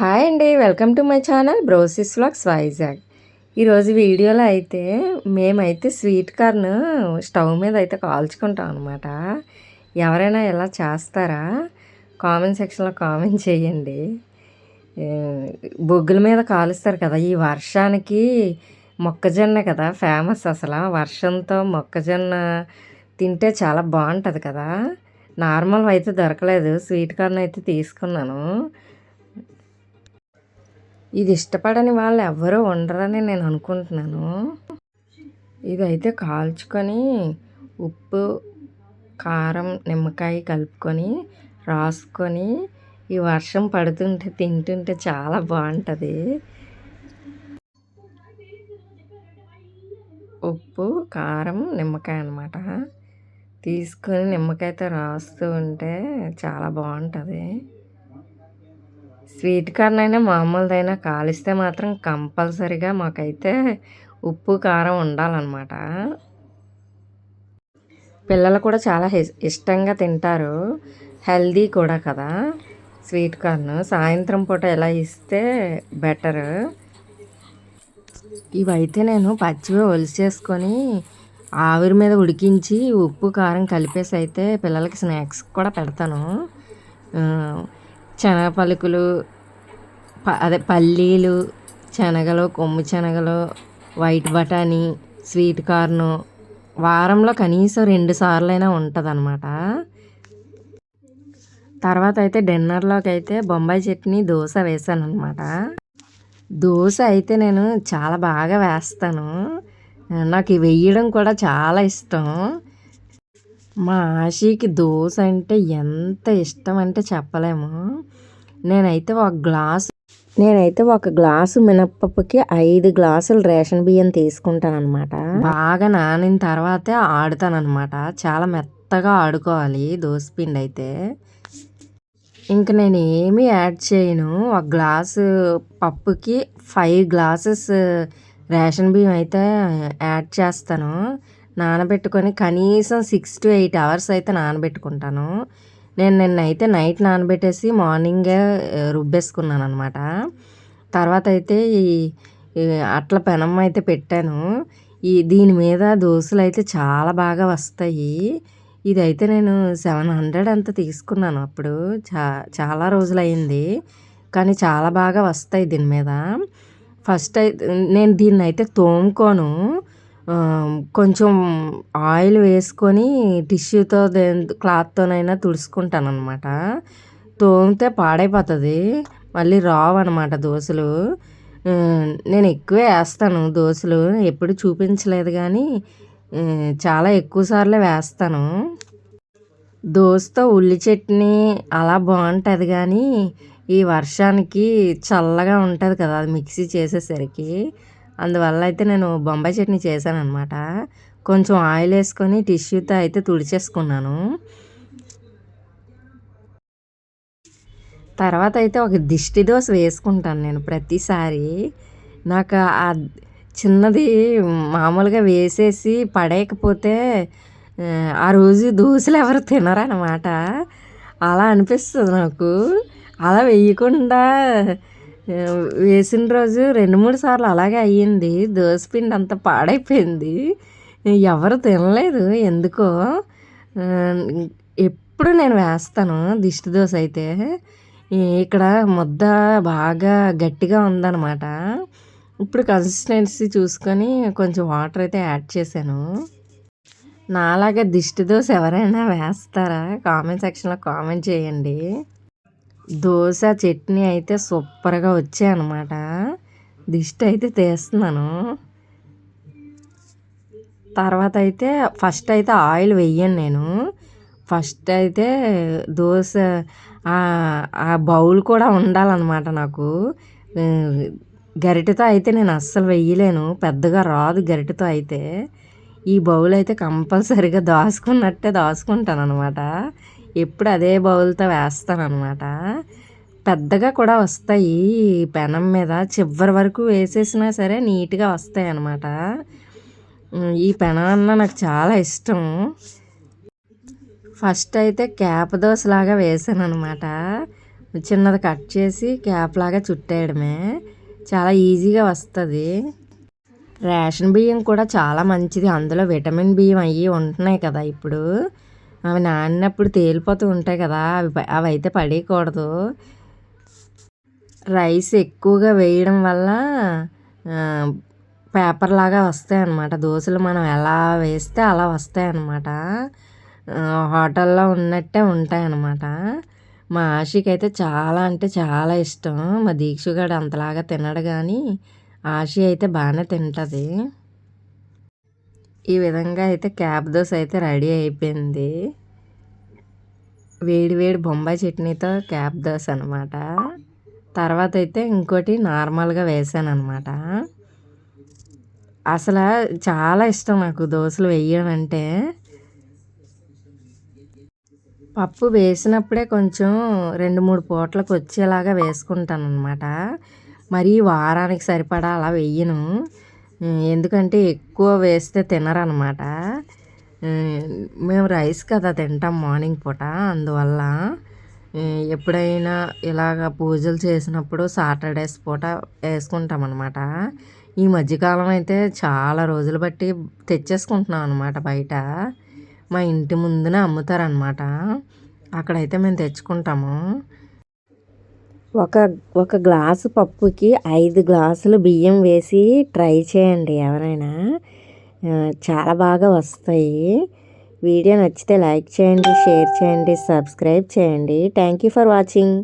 Hi అండి welcome to my channel brosis vlogs Vizag. ఈరోజు వీడియోలో అయితే మేమైతే స్వీట్ కార్న్ స్టవ్ మీద అయితే కాల్చుకుంటాం అనమాట ఎవరైనా ఇలా చేస్తారా? కామెంట్ సెక్షన్లో కామెంట్ చేయండి. బొగ్గుల మీద కాలుస్తారు కదా ఈ వర్షానికి మొక్కజొన్న కదా ఫేమస్ అసలు. వర్షంతో మొక్కజొన్న తింటే చాలా బాగుంటుంది కదా. నార్మల్ అయితే దొరకలేదు. స్వీట్ కార్న్ అయితే తీసుకున్నాను. ఇది ఇష్టపడని వాళ్ళు ఎవ్వరూ ఉండరని నేను అనుకుంటున్నాను. ఇదైతే కాల్చుకొని ఉప్పు కారం నిమ్మకాయ కలుపుకొని రాసుకొని ఈ వర్షం పడుతుంటే తింటుంటే చాలా బాగుంటుంది. ఉప్పు కారం నిమ్మకాయ అనమాట తీసుకొని నిమ్మకాయతో రాస్తూ ఉంటే చాలా బాగుంటుంది. స్వీట్ కార్న్ అయినా మామూలుదైనా కాలిస్తే మాత్రం కంపల్సరిగా మాకైతే ఉప్పు కారం ఉండాలన్నమాట. పిల్లలు కూడా చాలా ఇష్టంగా తింటారు. హెల్దీ కూడా కదా స్వీట్ కార్న్. సాయంత్రం పూట ఎలా ఇస్తే బెటర్? ఇవైతే నేను పచ్చివే ఒలిచేసుకొని ఆవిరి మీద ఉడికించి ఉప్పు కారం కలిపేసి అయితే పిల్లలకి స్నాక్స్ కూడా పెడతాను. శనగ పలుకులు ప- అదే పల్లీలు శనగలు కొమ్ము శనగలు వైట్ బఠానీ స్వీట్ కార్ను వారంలో కనీసం రెండు సార్లైనా ఉంటుంది అనమాట తర్వాత అయితే డిన్నర్లోకి అయితే బొంబాయి చట్నీ దోశ వేసాను అనమాట దోశ అయితే నేను చాలా బాగా వేస్తాను. నాకు వేయడం కూడా చాలా ఇష్టం. మా ఆశీకి దోశ అంటే ఎంత ఇష్టం అంటే చెప్పలేము. నేనైతే ఒక గ్లాసు నేనైతే ఒక గ్లాసు మినప్పప్పుకి ఐదు గ్లాసులు రేషన్ బియ్యం తీసుకుంటానమాట బాగా నానిన తర్వాతే ఆడుతాను చాలా మెత్తగా ఆడుకోవాలి దోశ పిండి అయితే. ఇంక నేను ఏమీ యాడ్ చేయను. ఒక గ్లాసు పప్పుకి ఫైవ్ గ్లాసెస్ రేషన్ బియ్యం అయితే యాడ్ చేస్తాను. నానబెట్టుకొని కనీసం సిక్స్ టు ఎయిట్ అవర్స్ అయితే నానబెట్టుకుంటాను. నేను నిన్న అయితే నైట్ నానబెట్టేసి మార్నింగే రుబ్బేసుకున్నాను అనమాట తర్వాత అయితే ఈ అట్ల పెనం అయితే పెట్టాను. ఈ దీని మీద దోశలు అయితే చాలా బాగా వస్తాయి. ఇదైతే నేను సెవెన్ హండ్రెడ్ అంత తీసుకున్నాను అప్పుడు. చా చాలా రోజులు అయింది కానీ చాలా బాగా వస్తాయి దీని మీద. ఫస్ట్ అయితే నేను దీన్ని అయితే తోముకోను. కొంచెం ఆయిల్ వేసుకొని టిష్యూతో క్లాత్తోనైనా తుడుచుకుంటాను అనమాట తోమితే పాడైపోతుంది. మళ్ళీ రావు అనమాట దోశలు నేను ఎక్కువే వేస్తాను దోశలు. ఎప్పుడు చూపించలేదు కానీ చాలా ఎక్కువ సార్లే వేస్తాను. దోశతో ఉల్లి చట్నీ అలా బాగుంటుంది కానీ ఈ వర్షానికి చల్లగా ఉంటుంది కదా అది మిక్సీ చేసేసరికి. అందువల్ల అయితే నేను బొంబాయి చట్నీ చేశాను అనమాట కొంచెం ఆయిల్ వేసుకొని టిష్యూతో అయితే తుడిచేసుకున్నాను. తర్వాత అయితే ఒక దిష్టి దోశ వేసుకుంటాను నేను ప్రతిసారి. నాకు ఆ చిన్నది మామూలుగా వేసేసి పడేయకపోతే ఆ, రోజు దోశలు ఎవరు తినరనమాట అలా అనిపిస్తుంది నాకు. అలా వేయకుండా వేసిన రోజు రెండు మూడు సార్లు అలాగే అయ్యింది. దోశ పిండి పాడైపోయింది. ఎవరు తినలేదు. ఎందుకో? ఎప్పుడు నేను వేస్తాను దిష్టి దోశ అయితే. ఇక్కడ ముద్ద బాగా గట్టిగా ఉందన్నమాట. ఇప్పుడు కన్సిస్టెన్సీ చూసుకొని కొంచెం వాటర్ అయితే యాడ్ చేశాను. నాలాగా దిష్టి దోశ ఎవరైనా వేస్తారా? కామెంట్ సెక్షన్లో కామెంట్ చేయండి. దోశ చట్నీ అయితే సూపర్గా వచ్చాయి అనమాట దిష్టి అయితే తీస్తున్నాను. తర్వాత అయితే ఫస్ట్ అయితే ఆయిల్ వెయ్యను నేను. ఫస్ట్ అయితే దోశ ఆ- బౌల్ కూడా ఉండాలన్నమాట నాకు. గరిటెతో అయితే నేను అస్సలు వెయ్యలేను పెద్దగా రాదు గరిటెతో అయితే. ఈ బౌల్ అయితే కంపల్సరిగా దాచుకున్నట్టే దాచుకుంటాను అనమాట ఎప్పుడు అదే బౌల్తో వేస్తాను అనమాట పెద్దగా కూడా వస్తాయి పెనం మీద. చివరి వరకు వేసేసినా సరే నీట్గా వస్తాయి అన్నమాట ఈ పెనం అన్న నాకు చాలా ఇష్టం. ఫస్ట్ అయితే క్యాప్ దోశ లాగా వేసాను అనమాట చిన్నది కట్ చేసి క్యాప్ లాగా చుట్టేయడమే. చాలా ఈజీగా వస్తుంది. రేషన్ బియ్యం కూడా చాలా మంచిది. అందులో విటమిన్ బియ్యం అవి ఉంటున్నాయి కదా ఇప్పుడు. అవి నానినప్పుడు తేలిపోతూ ఉంటాయి కదా అవి అవి అయితే పడేయకూడదు. రైస్ ఎక్కువగా వేయడం వల్ల పేపర్ లాగా వస్తాయి అన్నమాట. దోశలు మనం ఎలా వేస్తే అలా వస్తాయి అన్నమాట. హోటల్లో ఉన్నట్టే ఉంటాయి అన్నమాట. మా ఆశికి అయితే చాలా అంటే చాలా ఇష్టం. మా దీక్షగాడు అంతలాగా తినడు కానీ ఆశి అయితే బాగానే తింటుంది. ఈ విధంగా అయితే క్యాబ్ దోశ అయితే రెడీ అయిపోయింది. వేడి వేడి బొంబాయి చట్నీతో క్యాబ్ దోశ అనమాట తర్వాత అయితే ఇంకోటి నార్మల్గా వేసాను అనమాట అసలు చాలా ఇష్టం నాకు దోశలు వేయడం అంటే పప్పు వేసినప్పుడే కొంచెం రెండు మూడు పూటలకు వచ్చేలాగా వేసుకుంటాను అనమాట మరీ వారానికి సరిపడా అలా వెయ్యను ఎందుకంటే ఎక్కువ వేస్తే తినరనమాట. మేము రైస్ కదా తింటాం మార్నింగ్ పూట. అందువల్ల ఎప్పుడైనా ఇలాగ పూజలు చేసినప్పుడు సాటర్డేస్ పూట వేసుకుంటాం అనమాట ఈ మధ్యకాలం అయితే చాలా రోజులు బట్టి తెచ్చేసుకుంటున్నాం అనమాట బయట. మా ఇంటి ముందున అమ్ముతారనమాట. అక్కడైతే మేము తెచ్చుకుంటాము. ఒక ఒక గ్లాసు పప్పుకి ఐదు గ్లాసులు బియ్యం వేసి ట్రై చేయండి ఎవరైనా. చాలా బాగా వస్తాయి. వీడియో నచ్చితే లైక్ చేయండి షేర్ చేయండి సబ్స్క్రైబ్ చేయండి. Thank you for watching.